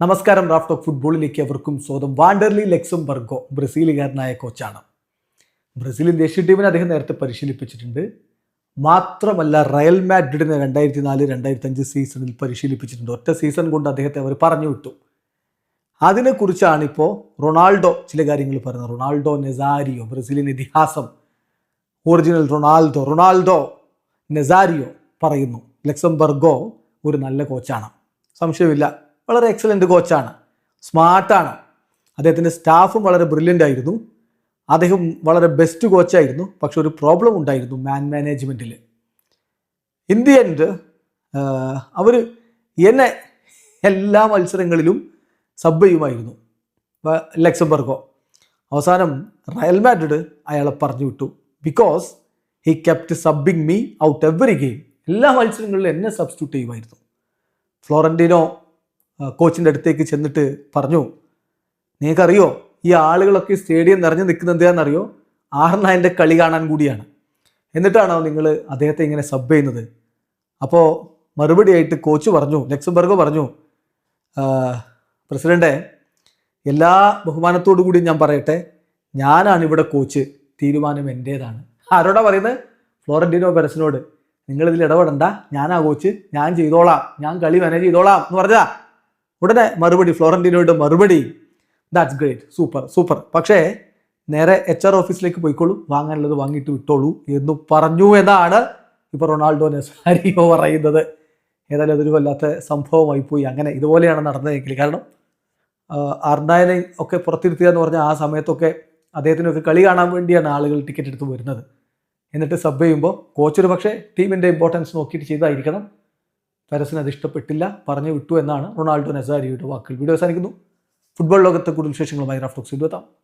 നമസ്കാരം റാഫ്റ്റോക്ക് ഫുട്ബോളിലേക്ക് അവർക്കും സ്വാഗതം. വാണ്ടർലി ലെക്സും ബർഗോ ബ്രസീലുകാരനായ കോച്ചാണ്. ബ്രസീലിൻ ദേശീയ ടീമിനെ അദ്ദേഹം നേരത്തെ പരിശീലിപ്പിച്ചിട്ടുണ്ട്. മാത്രമല്ല റയൽ മാഡ്രിഡിനെ രണ്ടായിരത്തി നാല് രണ്ടായിരത്തി അഞ്ച് സീസണിൽ പരിശീലിപ്പിച്ചിട്ടുണ്ട്. ഒറ്റ സീസൺ കൊണ്ട് അദ്ദേഹത്തെ അവർ പറഞ്ഞു വിട്ടു. അതിനെക്കുറിച്ചാണ് ഇപ്പോൾ റൊണാൾഡോ ചില കാര്യങ്ങൾ പറയുന്നത്. റൊണാൾഡോ നെസാരിയോ ബ്രസീലിൻ ഇതിഹാസം ഒറിജിനൽ റൊണാൾഡോ റൊണാൾഡോ നെസാരിയോ പറയുന്നു. ലെക്സംബർഗോ ഒരു നല്ല കോച്ചാണ്. സംശയമില്ല. വളരെ എക്സലന്റ് കോച്ചാണ് സ്മാർട്ടാണ് അദ്ദേഹത്തിന്റെ സ്റ്റാഫും വളരെ ബ്രില്യന്റ് ആയിരുന്നു. അദ്ദേഹം വളരെ ബെസ്റ്റ് കോച്ചായിരുന്നു പക്ഷെ ഒരു പ്രോബ്ലം ഉണ്ടായിരുന്നു മാൻ മാനേജ്മെന്റിൽ ഇൻ ദി എൻഡ് അവർ എന്നെ എല്ലാ മത്സരങ്ങളിലും സബ് ചെയ്യുമായിരുന്നു. ലക്സംബർഗോ. അവസാനം റയൽ മാഡ്രിഡ് അയാളെ പറഞ്ഞു വിട്ടു. Because he kept subbing me out every game എല്ലാ മത്സരങ്ങളിലും എന്നെ സബ്സ്റ്റിറ്റ്യൂട്ട് ചെയ്യുമായിരുന്നു. ഫ്ലോറന്റീനോ കോച്ചിന്റെ അടുത്തേക്ക് ചെന്നിട്ട് പറഞ്ഞു നിങ്ങൾക്കറിയോ ഈ ആളുകളൊക്കെ സ്റ്റേഡിയം നിറഞ്ഞു നിൽക്കുന്നത് എന്തിനാണെന്നറിയോ ആറിനായന്റെ കളി കാണാൻ കൂടിയാണ്. എന്നിട്ടാണോ നിങ്ങൾ അദ്ദേഹത്തെ ഇങ്ങനെ സബ് ചെയ്യുന്നത്? അപ്പോൾ മറുപടിയായിട്ട് കോച്ച് പറഞ്ഞു ലക്സംബർഗ് പറഞ്ഞു പ്രസിഡന്റെ എല്ലാ ബഹുമാനത്തോടു കൂടി ഞാൻ പറയട്ടെ ഞാനാണ് ഇവിടെ കോച്ച് തീരുമാനം എന്റേതാണ് ആരോടാ പറയുന്നത്? ഫ്ലോറന്റീനോ പെരസിനോട് നിങ്ങളിതിൽ ഇടപെടണ്ട ഞാനാ കോച്ച് ഞാൻ ചെയ്തോളാം ഞാൻ കളി മാനേജ് ചെയ്തോളാം എന്ന് പറഞ്ഞാ ഉടനെ മറുപടി ഫ്ലോറന്റീനോയുടെ മറുപടി. ദാറ്റ്സ് ഗ്രേറ്റ് സൂപ്പർ സൂപ്പർ പക്ഷേ നേരെ എച്ച് ആർ ഓഫീസിലേക്ക് പോയിക്കോളൂ. വാങ്ങാനുള്ളത് വാങ്ങിയിട്ട് വിട്ടോളൂ എന്ന് പറഞ്ഞു എന്നാണ് ഇപ്പോൾ റൊണാൾഡോ നെസാരിയോ പറയുന്നത്. ഏതായാലും അതൊരു വല്ലാത്ത സംഭവമായി പോയി. അങ്ങനെ ഇതുപോലെയാണ് നടന്നതെങ്കിൽ. കാരണം ആർണായനെ ഒക്കെ പുറത്തിരുത്തുക എന്ന് പറഞ്ഞാൽ ആ സമയത്തൊക്കെ അദ്ദേഹത്തിനൊക്കെ കളി കാണാൻ വേണ്ടിയാണ് ആളുകൾ ടിക്കറ്റ് എടുത്ത് വരുന്നത്. എന്നിട്ട് സബ് ചെയ്യുമ്പോൾ കോച്ച് പക്ഷേ ടീമിന്റെ ഇമ്പോർട്ടൻസ് നോക്കിയിട്ട് ചെയ്തായിരിക്കണം. പരസിന് അത് ഇഷ്ടപ്പെട്ടില്ല പറഞ്ഞു വിട്ടു എന്നാണ് റൊണാൾഡോ നെസാരിയുടെ വാക്കുകൾ. വീഡിയോ അവസാനിക്കുന്നു. ഫുട്ബോൾ ലോകത്തെ കൂടുതൽ വിശേഷങ്ങളുമായി റാഫ്റ്റോക്സ് എത്താം.